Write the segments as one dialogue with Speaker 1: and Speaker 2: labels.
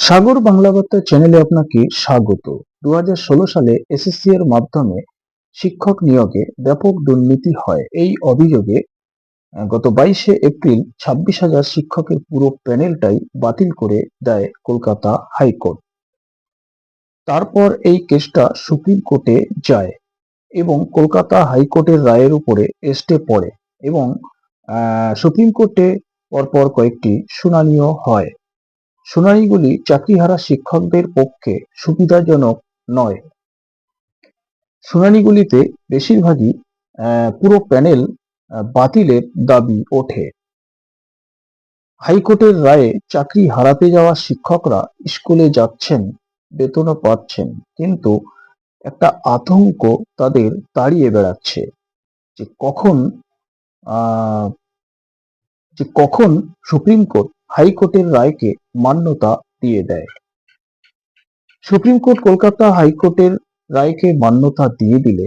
Speaker 1: সাগর বাংলা বার্তা চ্যানেলে আপনাকে স্বাগত। দু হাজার ষোলো সালে এসএসসি এর মাধ্যমে শিক্ষক নিয়োগে ব্যাপক দুর্নীতি হয়। এই অভিযোগে গত বাইশে এপ্রিল ছাব্বিশ হাজার শিক্ষকের পুরো প্যানেলটাই বাতিল করে দেয় কলকাতা হাইকোর্ট। তারপর এই কেসটা সুপ্রিম কোর্টে যায় এবং কলকাতা হাইকোর্টের রায়ের উপরে স্টে পড়ে এবং সুপ্রিম কোর্টে পরপর কয়েকটি শুনানিও হয়। শুনানিগুলি চাকরিহারা শিক্ষকদের পক্ষে সুবিধাজনক নয়। শুনানিগুলিতে বেশিরভাগই পুরো প্যানেল বাতিলের দাবি ওঠে। হাইকোর্টের রায়ে চাকরি হারাতে যাওয়া শিক্ষকরা স্কুলে যাচ্ছেন, বেতনও পাচ্ছেন, কিন্তু একটা আতঙ্ক তাদের তাড়িয়ে বেড়াচ্ছে যে কখন যে কখন সুপ্রিম কোর্ট হাইকোর্টের রায়কে মান্যতা দিয়ে দেয়। সুপ্রিম কোর্ট কলকাতা হাইকোর্টের রায়কে মান্যতা দিয়ে দিলে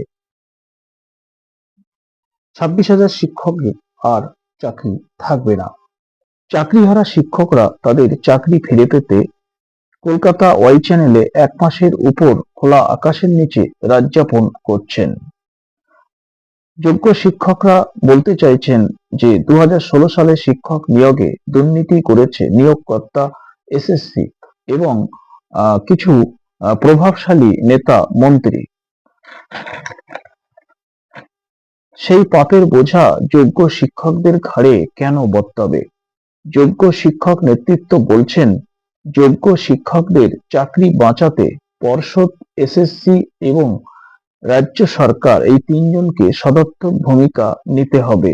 Speaker 1: ছাব্বিশ হাজার শিক্ষকের আর চাকরি থাকবে না। চাকরিহারা শিক্ষকরা তাদের চাকরি ফিরে পেতে কলকাতা ওয়াই চ্যানেলে এক মাসের উপর খোলা আকাশের নিচে রাজ্যাপন করছেন। যোগ্য শিক্ষকরা বলতে চাইছেন যে দু হাজার ষোলো সালে শিক্ষক নিয়োগে দুর্নীতি করেছে নিয়োগকর্তা এসএসসি এবং কিছু প্রভাবশালী নেতা, মন্ত্রী। সেই পাপের বোঝা যোগ্য শিক্ষকদের ঘাড়ে কেন বর্তাবে যোগ্য শিক্ষক নেতৃত্ব বলছেন, যোগ্য শিক্ষকদের চাকরি বাঁচাতে পর্ষদ এসএসসি এবং রাজ্য সরকার এই তিনজনকে সদর্থক ভূমিকা নিতে হবে।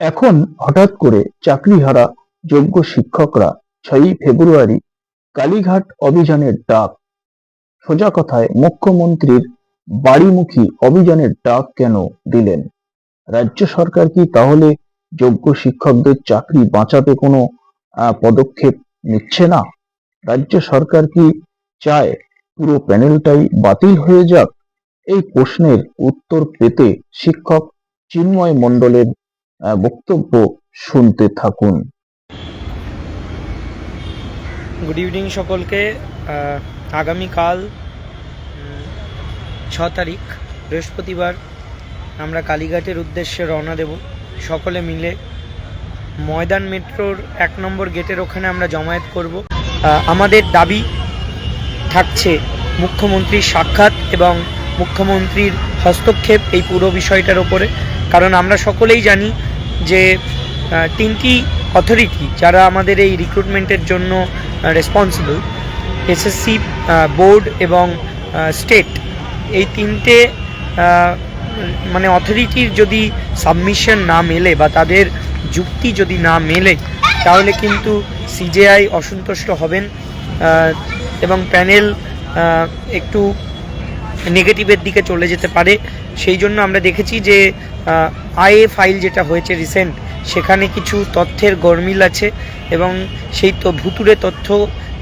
Speaker 1: এখন হঠাৎ করে চাকরিহারা যোগ্য শিক্ষকরা ছয়ই ফেব্রুয়ারি কালীঘাট অভিযানের ডাক। সোজা কথায় মুখ্যমন্ত্রীর বাড়িমুখী অভিযানের ডাক কেন দিলেন? রাজ্য সরকার কি তাহলে যোগ্য শিক্ষকদের চাকরি বাঁচাতে কোনো পদক্ষেপ নিচ্ছে না? রাজ্য সরকার কি চায় পুরো প্যানেলটাই বাতিল হয়ে যাক? এই প্রশ্নের উত্তর পেতে শিক্ষক চিন্ময় মণ্ডলের বক্তব্য শুনতে থাকুন।
Speaker 2: গুড ইভিনিং সকলকে। আগামীকাল ছ তারিখ, বৃহস্পতিবার আমরা কালীঘাটের উদ্দেশ্যে রওনা দেব। সকলে মিলে ময়দান মেট্রোর এক নম্বর গেটের ওখানে আমরা জমায়েত করব। আমাদের দাবি থাকছে মুখ্যমন্ত্রীর সাক্ষাৎ এবং মুখ্যমন্ত্রীর হস্তক্ষেপ এই পুরো বিষয়টার ওপরে। কারণ আমরা সকলেই জানি যে তিনটি অথরিটি যারা আমাদের এই রিক্রুটমেন্টের জন্য রেসপন্সিবল এসএসসি বোর্ড এবং স্টেট এই তিনটে মানে অথরিটির যদি সাবমিশন না মেলে বা তাদের যুক্তি যদি না মেলে, তাহলে কিন্তু সিজেআই অসন্তুষ্ট হবেন এবং প্যানেল একটু নেগেটিভের দিকে চলে যেতে পারে। সেই জন্য আমরা দেখেছি যে আইএ ফাইল যেটা হয়েছে রিসেন্ট সেখানে কিছু তথ্যের গরমিল আছে এবং সেই তো ভুতুরে তথ্য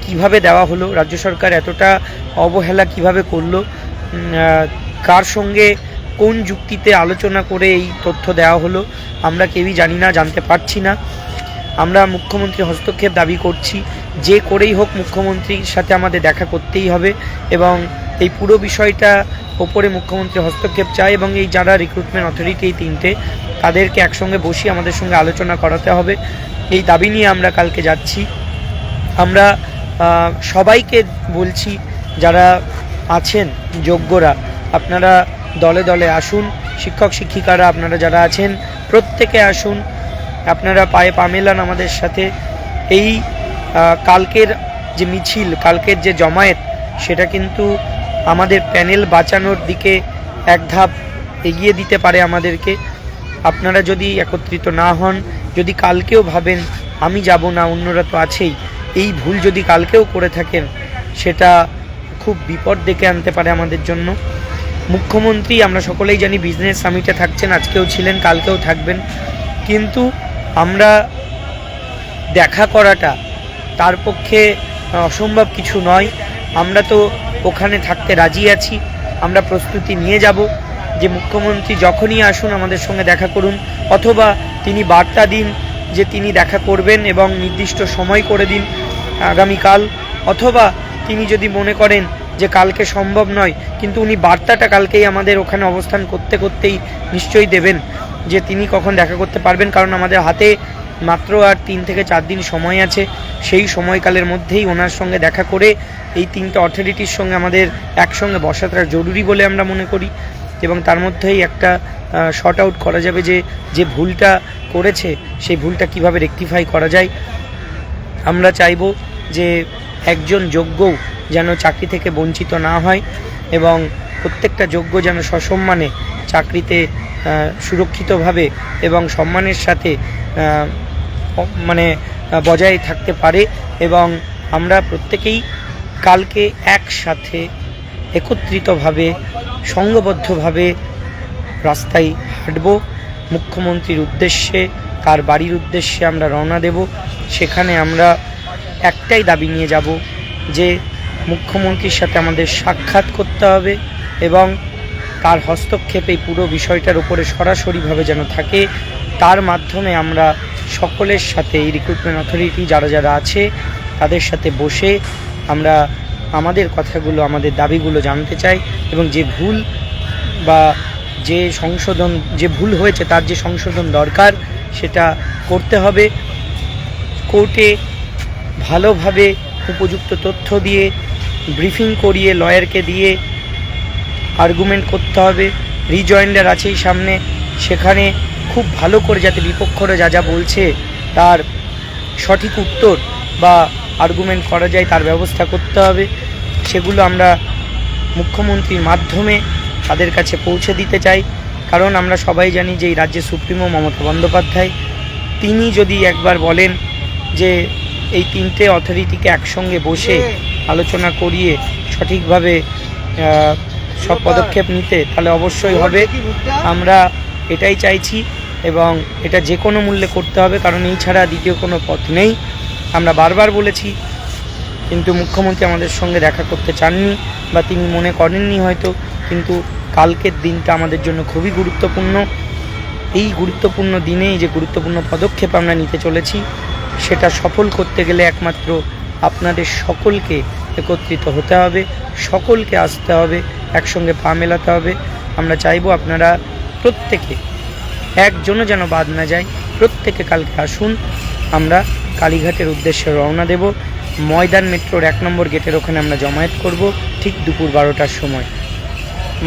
Speaker 2: কীভাবে দেওয়া হলো, রাজ্য সরকার এতটা অবহেলা কীভাবে করল কার সঙ্গে কোন যুক্তিতে আলোচনা করে এই তথ্য দেওয়া হলো, আমরা কেউই জানি না, জানতে পারছি না। আমরা মুখ্যমন্ত্রী হস্তক্ষেপ দাবি করছি, যে করেই হোক মুখ্যমন্ত্রীর সাথে আমাদের দেখা করতেই হবে এবং এই পুরো বিষয়টা ওপরে মুখ্যমন্ত্রী হস্তক্ষেপ চায় এবং এই যারা রিক্রুটমেন্ট অথরিটি এই তিনটে, তাদেরকে একসঙ্গে বসিয়ে আমাদের সঙ্গে আলোচনা করাতে হবে। এই দাবি নিয়ে আমরা কালকে যাচ্ছি। আমরা সবাইকে বলছি, যারা আছেন, যোগ্যরা, আপনারা দলে দলে আসুন। শিক্ষক, শিক্ষিকারা, আপনারা যারা আছেন, প্রত্যেকে আসুন। আপনারা পায়ে পা মেলান আমাদের সাথে। এই কালকের যে মিছিল, কালকের যে জমায়েত, সেটা কিন্তু আমাদের প্যানেল বাঁচানোর দিকে এক ধাপ এগিয়ে দিতে পারে আমাদেরকে। আপনারা যদি একত্রিত না হন, যদি কালকেও ভাবেন, আমি যাব না, অন্যরা তো আছেই, এই ভুল যদি কালকেও করে থাকেন, সেটা খুব বিপদ ডেকে আনতে পারে আমাদের জন্য। মুখ্যমন্ত্রী, আমরা সকলেই জানি বিজনেস সামিটে থাকছেন, আজকেও ছিলেন, কালকেও থাকবেন। কিন্তু আমরা দেখা করাটা তার পক্ষে অসম্ভব কিছু নয়। আমরা তো ওখানে থাকতে রাজি আছি। আমরা প্রস্তুতি নিয়ে যাব। যে মুখ্যমন্ত্রী যখনই আসুন আমাদের সঙ্গে দেখা করুন, অথবা তিনি বার্তা দিন যে তিনি দেখা করবেন এবং নির্দিষ্ট সময় করে দিন আগামীকাল, অথবা তিনি যদি মনে করেন যে কালকে সম্ভব নয়, কিন্তু উনি বার্তাটা কালকেই আমাদের ওখানে অবস্থান করতে করতেই নিশ্চয়ই দেবেন। যে তিনি কখন দেখা করতে পারবেন, কারণ আমাদের হাতে মাত্র আর তিন থেকে চার দিন সময় আছে। সেই সময়কালের মধ্যেই ওনার সঙ্গে দেখা করে এই তিনটে অথরিটির সঙ্গে আমাদের একসঙ্গে বসাটা জরুরি বলে আমরা মনে করি। এবং তার মধ্যেই একটা শর্ট আউট করা যাবে যে যে ভুলটা করেছে, সেই ভুলটা কীভাবে রেকটিফাই করা যায়। আমরা চাইব যে একজন যোগ্যও যেন চাকরি থেকে বঞ্চিত না হয়। এবং প্রত্যেকটা যোগ্য যেন সসম্মানে চাকরিতে সুরক্ষিতভাবে এবং সম্মানের সাথে মানে বজায় থাকতে পারে এবং আমরা প্রত্যেকেই কালকে একসাথে একত্রিতভাবে সংঘবদ্ধভাবে রাস্তায় হাঁটব। মুখ্যমন্ত্রীর উদ্দেশ্যে তার বাড়ির উদ্দেশ্যে আমরা রওনা দেব, সেখানে আমরা একটাই দাবি নিয়ে যাব যে মুখ্যমন্ত্রীর সাথে আমাদের সাক্ষাৎ করতে হবে এবং তার হস্তক্ষেপ এই পুরো বিষয়টার উপরে সরাসরিভাবে যেন থাকে, তার মাধ্যমে আমরা সকলের সাথে, এই রিক্রুটমেন্ট অথরিটি যারা যারা আছে, তাদের সাথে বসে আমরা আমাদের কথাগুলো, আমাদের দাবিগুলো জানতে চাই এবং যে ভুল বা যে সংশোধন, যে ভুল হয়েছে তার যে সংশোধন দরকার সেটা করতে হবে। কোর্টে ভালোভাবে উপযুক্ত তথ্য দিয়ে ব্রিফিং করিয়ে লয়ারকে দিয়ে আর্গুমেন্ট করতে হবে। রিজয়েন্ডার আছেই সামনে। সেখানে খুব ভালো করে যাতে বিপক্ষরা যা যা বলছে, তার সঠিক উত্তর বা আর্গুমেন্ট করা যায়, তার ব্যবস্থা করতে হবে। সেগুলো আমরা মুখ্যমন্ত্রীর মাধ্যমে তাদের কাছে পৌঁছে দিতে চাই। কারণ আমরা সবাই জানি যে এই রাজ্যের সুপ্রিমো মমতা বন্দ্যোপাধ্যায়। তিনি যদি একবার বলেন যে এই তিনটে অথরিটিকে একসঙ্গে বসে আলোচনা করিয়ে সঠিকভাবে সব পদক্ষেপ নিতে তাহলে অবশ্যই হবে। আমরা এটাই চাইছি এবং এটা যে কোনো মূল্যে করতে হবে কারণ এই ছাড়া দ্বিতীয় কোনো পথ নেই। আমরা বারবার বলেছি কিন্তু মুখ্যমন্ত্রী আমাদের সঙ্গে দেখা করতে চাননি বা তিনি মনে করেননি হয়তো কিন্তু কালকের দিনটা আমাদের জন্য খুবই গুরুত্বপূর্ণ। এই গুরুত্বপূর্ণ দিনে এই যে গুরুত্বপূর্ণ পদক্ষেপ আমরা নিতে চলেছি সেটা সফল করতে গেলে একমাত্র আপনাদের সকলকে একত্রিত হতে হবে, সকলকে আসতে হবে, একসঙ্গে পা মেলাতে হবে। আমরা চাইব আপনারা প্রত্যেকে একজনও যেন বাদ না যায়। প্রত্যেকে কালকে আসুন, আমরা কালীঘাটের উদ্দেশ্যে রওনা দেব। ময়দান মেট্রোর এক নম্বর গেটের ওখানে আমরা জমায়েত করব, ঠিক দুপুর বারোটার সময়।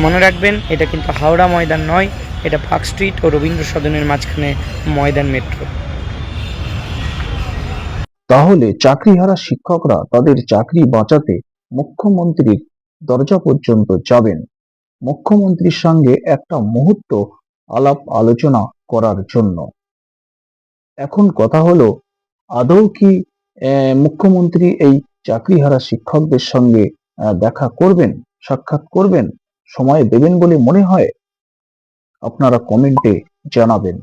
Speaker 2: মনে রাখবেন, এটা কিন্তু হাওড়া ময়দান নয়, এটা পার্ক স্ট্রিট ও রবীন্দ্র সদনের মাঝখানে ময়দান মেট্রো।
Speaker 1: তাহলে চাকরিহারা শিক্ষকরা তাদের চাকরি বাঁচাতে মুখ্যমন্ত্রীর দরজা পর্যন্ত যাবেন। মুখ্যমন্ত্রীর সঙ্গে একটা মুহূর্ত আলাপ আলোচনা করার জন্য। এখন কথা হলো, আদৌ কি মুখ্যমন্ত্রী এই চাকরিহারা শিক্ষকদের সঙ্গে দেখা করবেন, সাক্ষাৎ করবেন, সময় দেবেন বলে মনে হয়? আপনারা কমেন্টে জানাবেন।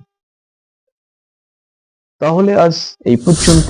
Speaker 1: তাহলে আজ এই পর্যন্ত।